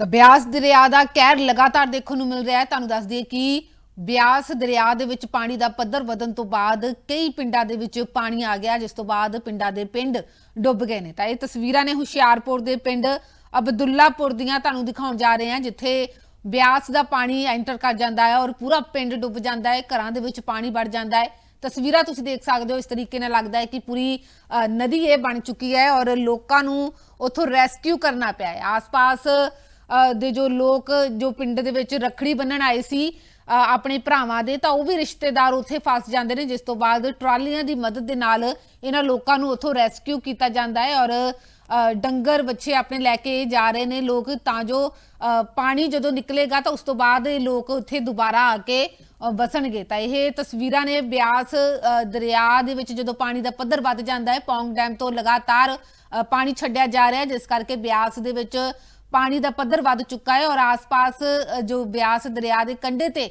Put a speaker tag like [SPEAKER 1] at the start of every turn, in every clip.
[SPEAKER 1] ਤਾਂ ਬਿਆਸ ਦਰਿਆ ਦਾ ਕਹਿਰ ਲਗਾਤਾਰ ਦੇਖਣ ਨੂੰ ਮਿਲ ਰਿਹਾ ਹੈ। ਤੁਹਾਨੂੰ ਦੱਸ ਦਈਏ ਕਿ ਬਿਆਸ ਦਰਿਆ ਦੇ ਵਿੱਚ ਪਾਣੀ ਦਾ ਪੱਧਰ ਵਧਣ ਤੋਂ ਬਾਅਦ ਕਈ ਪਿੰਡਾਂ ਦੇ ਵਿੱਚ ਪਾਣੀ ਆ ਗਿਆ ਜਿਸ ਤੋਂ ਬਾਅਦ ਪਿੰਡਾਂ ਦੇ ਪਿੰਡ ਡੁੱਬ ਗਏ ਨੇ। ਤਾਂ ਇਹ ਤਸਵੀਰਾਂ ਨੇ ਹੁਸ਼ਿਆਰਪੁਰ ਦੇ ਪਿੰਡ ਅਬਦੁੱਲਾਪੁਰ ਦੀਆਂ ਤੁਹਾਨੂੰ ਦਿਖਾਉਣ ਜਾ ਰਹੇ ਹਾਂ ਜਿੱਥੇ ਬਿਆਸ ਦਾ ਪਾਣੀ ਐਂਟਰ ਕਰ ਜਾਂਦਾ ਹੈ ਔਰ ਪੂਰਾ ਪਿੰਡ ਡੁੱਬ ਜਾਂਦਾ ਹੈ ਘਰਾਂ ਦੇ ਵਿੱਚ ਪਾਣੀ ਵੜ ਜਾਂਦਾ ਹੈ। ਤਸਵੀਰਾਂ ਤੁਸੀਂ ਦੇਖ ਸਕਦੇ ਹੋ ਇਸ ਤਰੀਕੇ ਨਾਲ ਲੱਗਦਾ ਹੈ ਕਿ ਪੂਰੀ ਅ, ਨਦੀ ਇਹ ਬਣ ਚੁੱਕੀ ਹੈ ਔਰ ਲੋਕਾਂ ਨੂੰ ਉੱਥੋਂ ਰੈਸਕਿਊ ਕਰਨਾ ਪਿਆ ਹੈ। ਆਸ-ਪਾਸ ਦੇ ਜੋ ਲੋਕ ਜੋ ਪਿੰਡ ਦੇ ਵਿੱਚ ਰੱਖੜੀ ਬੰਨਣ ਆਏ ਸੀ ਆਪਣੇ ਭਰਾਵਾਂ ਦੇ, ਤਾਂ ਉਹ ਵੀ ਰਿਸ਼ਤੇਦਾਰ ਉੱਥੇ ਫਸ ਜਾਂਦੇ ਨੇ, ਜਿਸ ਤੋਂ ਬਾਅਦ ਟਰਾਲੀਆਂ ਦੀ ਮਦਦ ਦੇ ਨਾਲ ਇਹਨਾਂ ਲੋਕਾਂ ਨੂੰ ਉੱਥੋਂ ਰੈਸਕਿਊ ਕੀਤਾ ਜਾਂਦਾ ਹੈ ਔਰ ਡੰਗਰ ਬੱਚੇ ਆਪਣੇ ਲੈ ਕੇ ਜਾ ਰਹੇ ਨੇ ਲੋਕ, ਤਾਂ ਜੋ ਪਾਣੀ ਜਦੋਂ ਨਿਕਲੇਗਾ ਤਾਂ ਉਸ ਤੋਂ ਬਾਅਦ ਇਹ ਲੋਕ ਉੱਥੇ ਦੁਬਾਰਾ ਆ ਕੇ ਵਸਣਗੇ। ਤਾਂ ਇਹ ਤਸਵੀਰਾਂ ਨੇ ਬਿਆਸ ਦਰਿਆ ਦੇ ਵਿੱਚ ਜਦੋਂ ਪਾਣੀ ਦਾ ਪੱਧਰ ਵੱਧ ਜਾਂਦਾ ਹੈ, ਪੌਂਗ ਡੈਮ ਤੋਂ ਲਗਾਤਾਰ ਪਾਣੀ ਛੱਡਿਆ ਜਾ ਰਿਹਾ ਜਿਸ ਕਰਕੇ ਬਿਆਸ ਦੇ ਵਿੱਚ ਪਾਣੀ ਦਾ ਪੱਧਰ ਵੱਧ ਚੁੱਕਾ ਹੈ ਔਰ ਆਸ-ਪਾਸ ਜੋ ਬਿਆਸ ਦਰਿਆ ਦੇ ਕੰਢੇ ਤੇ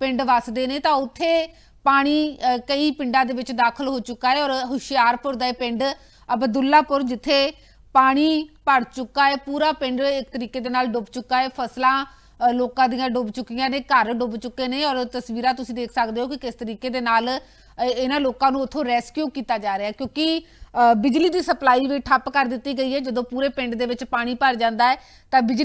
[SPEAKER 1] ਪਿੰਡ ਵਸਦੇ ਨੇ, ਤਾਂ ਉੱਥੇ ਪਾਣੀ ਕਈ ਪਿੰਡਾਂ ਦੇ ਵਿੱਚ ਦਾਖਲ ਹੋ ਚੁੱਕਾ ਹੈ ਔਰ ਹੁਸ਼ਿਆਰਪੁਰ ਦਾ ਇਹ ਪਿੰਡ ਅਬਦੁੱਲਾਪੁਰ, ਜਿੱਥੇ ਪਾਣੀ ਭਰ ਚੁੱਕਾ ਹੈ, ਪੂਰਾ ਪਿੰਡ ਇੱਕ ਤਰੀਕੇ ਦੇ ਨਾਲ ਡੁੱਬ ਚੁੱਕਾ ਹੈ, ਫਸਲਾਂ ਲੋਕਾਂ ਦੀਆਂ ਡੁੱਬ ਚੁੱਕੀਆਂ ਨੇ ਘਰ ਡੁੱਬ ਚੁੱਕੇ ਨੇ ਔਰ ਤਸਵੀਰਾਂ ਤੁਸੀਂ ਦੇਖ ਸਕਦੇ ਹੋ ਕਿ ਕਿਸ ਤਰੀਕੇ ਦੇ ਨਾਲ ਇਹਨਾਂ ਲੋਕਾਂ ਨੂੰ ਉੱਥੋਂ ਰੈਸਕਿਊ ਕੀਤਾ ਜਾ ਰਿਹਾ ਕਿਉਂਕਿ ਅ, ਬਿਜਲੀ ਦੀ ਸਪਲਾਈ ਵੀ ਠੱਪ ਕਰ ਦਿੱਤੀ ਗਈ ਹੈ। ਜਦੋਂ ਪੂਰੇ ਪਿੰਡ ਦੇ ਵਿੱਚ ਪਾਣੀ ਭਰ ਜਾਂਦਾ ਹੈ ਤਾਂ ਬਿਜਲੀ